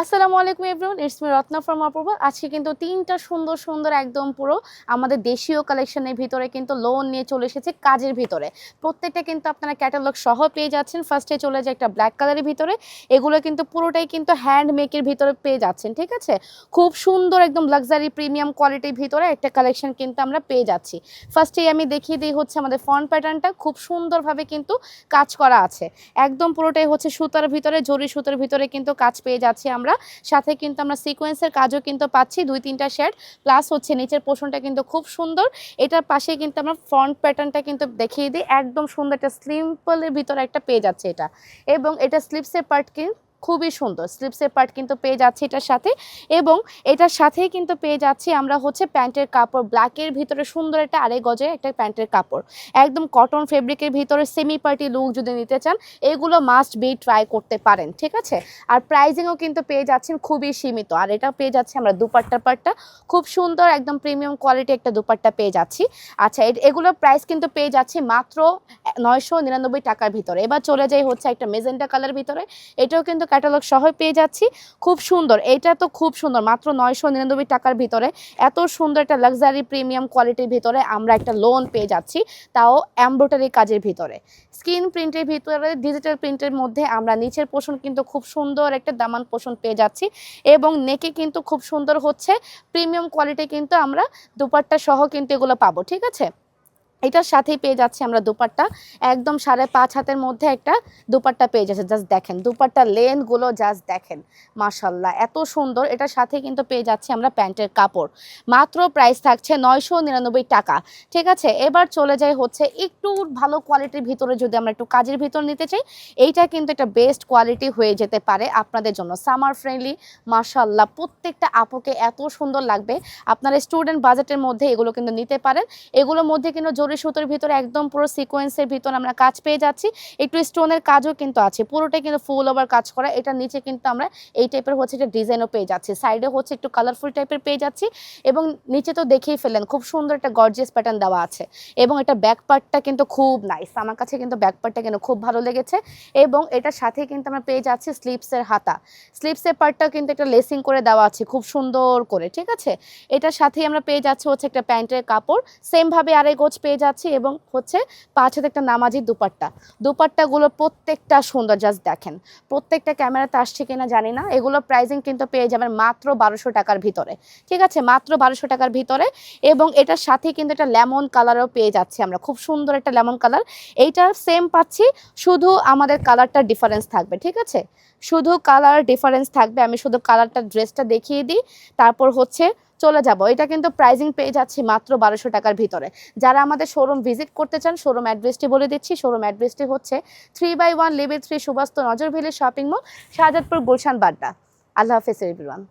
আসসালামু আলাইকুম everyone it's me Ratna from Apurba আজকে কিন্তু তিনটা সুন্দর সুন্দর একদম পুরো আমাদের দেশীয় কালেকশনের ভিতরে কিন্তু লোন নিয়ে চলে এসেছে কাজের ভিতরে। প্রত্যেকটা কিন্তু আপনারা ক্যাটালগ সহ পেয়ে যাচ্ছেন। ফার্স্টে চলে যায় একটা ব্ল্যাক কালারের ভিতরে। এগুলো কিন্তু পুরোটাই কিন্তু হ্যান্ড মেকের ভিতরে পেয়ে যাচ্ছেন, ঠিক আছে? খুব সুন্দর একদম লাক্সারি প্রিমিয়াম কোয়ালিটির ভিতরে একটা কালেকশন কিন্তু আমরা পেয়ে যাচ্ছি। ফার্স্টেই আমি দেখিয়ে দিই হচ্ছে আমাদের ফ্রন্ট প্যাটার্নটা খুব সুন্দরভাবে কিন্তু কাজ করা আছে। একদম পুরোটাই হচ্ছে সুতার ভিতরে জরি সুতার ভিতরে কিন্তু কাজ পেয়ে যাচ্ছে আমরা। সাথে কিন্তু আমরা সিকোয়েন্সের কাজও কিন্তু পাচ্ছি, দুই তিনটা শেড। প্লাস হচ্ছে নিচের পোষণটা কিন্তু খুব সুন্দর। এটার পাশে কিন্তু আমরা ফ্রন্ট প্যাটার্নটা কিন্তু দেখিয়ে দিই। একদম সুন্দর একটা স্লিম্পলের ভিতরে একটা পেয়ে যাচ্ছে এটা। এবং এটা স্লিপসের পার্ট কি? খুবই সুন্দর। স্লিপসের পার্ট কিন্তু পেয়ে যাচ্ছি এটার সাথে এবং এটার সাথেই কিন্তু পেয়ে যাচ্ছি আমরা হচ্ছে প্যান্টের কাপড়। ব্ল্যাকের ভিতরে সুন্দর একটা আড়াই গজের একটা প্যান্টের কাপড়। একদম কটন ফেব্রিকের ভিতরে সেমি পার্টি লুক যদি নিতে চান, এগুলো মাস্ট বি ট্রাই করতে পারেন, ঠিক আছে? আর প্রাইজিংও কিন্তু পেয়ে যাচ্ছেন খুবই সীমিত। আর এটা পেয়ে যাচ্ছি আমরা দুপাট্টা পাট্টা খুব সুন্দর, একদম প্রিমিয়াম কোয়ালিটি একটা দুপাট্টা পেয়ে যাচ্ছি। আচ্ছা এগুলোর প্রাইস কিন্তু পেয়ে যাচ্ছি মাত্র নয়শো নিরানব্বই টাকার ভিতরে। এবার চলে যাই হচ্ছে একটা মেজেন্টা কালার ভিতরে। এটাও কিন্তু ক্যাটালগ সহ পেয়ে যাচ্ছি। খুব সুন্দর। এটা তো খুব সুন্দর। মাত্র নয়শো নিরানব্বই টাকার ভিতরে, এত সুন্দর একটা লাক্সারি প্রিমিয়াম কোয়ালিটির ভিতরে আমরা একটা লোন পেয়ে যাচ্ছি, তাও এমব্রয়ডারি কাজের ভিতরে। স্ক্রিন প্রিন্টের ভিতরে ডিজিটাল প্রিন্টের মধ্যে আমরা নিচের পোষণ কিন্তু খুব সুন্দর একটা দামান পোষণ পেয়ে যাচ্ছি এবং নেকে কিন্তু খুব সুন্দর হচ্ছে। প্রিমিয়াম কোয়ালিটি কিন্তু আমরা দুপাট্টা সহ কিন্তু এগুলো পাবো, ঠিক আছে? এটার সাথেই পেয়ে যাচ্ছি আমরা দুপাট্টা। একদম সাড়ে পাঁচ হাতের মধ্যে একটা দুপাট্টা পেয়ে যাচ্ছে জাস্ট দেখেন। দুপাট্টা লেনগুলো জাস্ট দেখেন মাশাল্লাহ এত সুন্দর। এটার সাথে কিন্তু পেয়ে যাচ্ছি আমরা প্যান্টের কাপড়। মাত্র প্রাইস থাকছে নয়শো নিরানব্বই টাকা, ঠিক আছে? এবার চলে যাই হচ্ছে একটু ভালো কোয়ালিটির ভিতরে, যদি আমরা একটু কাজের ভিতর নিতে চাই, এইটা কিন্তু একটা বেস্ট কোয়ালিটি হয়ে যেতে পারে আপনাদের জন্য। সামার ফ্রেন্ডলি মাশাল্লাহ প্রত্যেকটা আপুকে এত সুন্দর লাগবে। আপনারা স্টুডেন্ট বাজেটের মধ্যে এগুলো কিন্তু নিতে পারেন। এগুলোর মধ্যে কিন্তু জরি সুতোর ভিতরে একদম পুরো সিকোয়েন্সের ভিতর আমরা কাজ পেয়ে যাচ্ছি। একটু স্টোনের কাজও কিন্তু আছে। পুরোটাই কিন্তু ফুল ওভার কাজ করা। এটা নিচে কিন্তু আমরা এই টাইপের হচ্ছে একটা ডিজাইনও পেয়ে যাচ্ছি। সাইডে হচ্ছে একটু কালারফুল টাইপের পেয়ে যাচ্ছি এবং নিচে তো দেখেই ফেলেন খুব সুন্দর একটা গর্জিয়াস প্যাটার্ন দেওয়া আছে। এবং এটা ব্যাক পার্টটা কিন্তু খুব নাইস আমার কাছে কিন্তু ব্যাক পার্টটা কিন্তু খুব ভালো লেগেছে এবং এটার সাথে কিন্তু আমরা পেয়ে যাচ্ছি স্লিপসের হাতা। স্লিপসের পার্টটাও কিন্তু একটা লেসিং করে দেওয়া আছে, খুব সুন্দর করে, ঠিক আছে? এটার সাথেই আমরা পেয়ে যাচ্ছি হচ্ছে একটা প্যান্টের কাপড়। সেমভাবে আড়াই গোছ পেয়ে যাচ্ছি এবং হচ্ছে পাঁচ হাতে একটা নামাজি দুপাট্টা। দুপাট্টাগুলো প্রত্যেকটা সুন্দর জাস্ট দেখেন। প্রত্যেকটা ক্যামেরাতে আসছে কিনা জানি না। এগুলো প্রাইজিং কিন্তু পেয়ে যাবেন মাত্র বারোশো টাকার ভিতরে। ঠিক আছে? মাত্র বারোশো টাকার ভিতরে এবং এটার সাথে কিন্তু একটা লেমন কালারও পেয়ে যাচ্ছি আমরা। খুব সুন্দর একটা লেমন কালার এইটার সেম পাচ্ছি, শুধু আমাদের কালারটা ডিফারেন্স থাকবে। ঠিক আছে? শুধু কালার ডিফারেন্স থাকবে। আমি শুধু কালারটা ড্রেসটা দেখিয়ে দিই। তারপর হচ্ছে চলে যাব। এটা কিন্তু প্রাইজিং পেয়ে যাচ্ছি মাত্র বারোশো টাকার ভিতরে। যারা আমাদের শোরুম ভিজিট করতে চান শোরুম অ্যাড্রেসটি বলে দিচ্ছি। শোরুম অ্যাড্রেসটি হচ্ছে three by one level three Subastu Nazar Valley shopping mall Shahjadpur Gulshan Badda. আল্লাহ হাফিজ এভরিওয়ান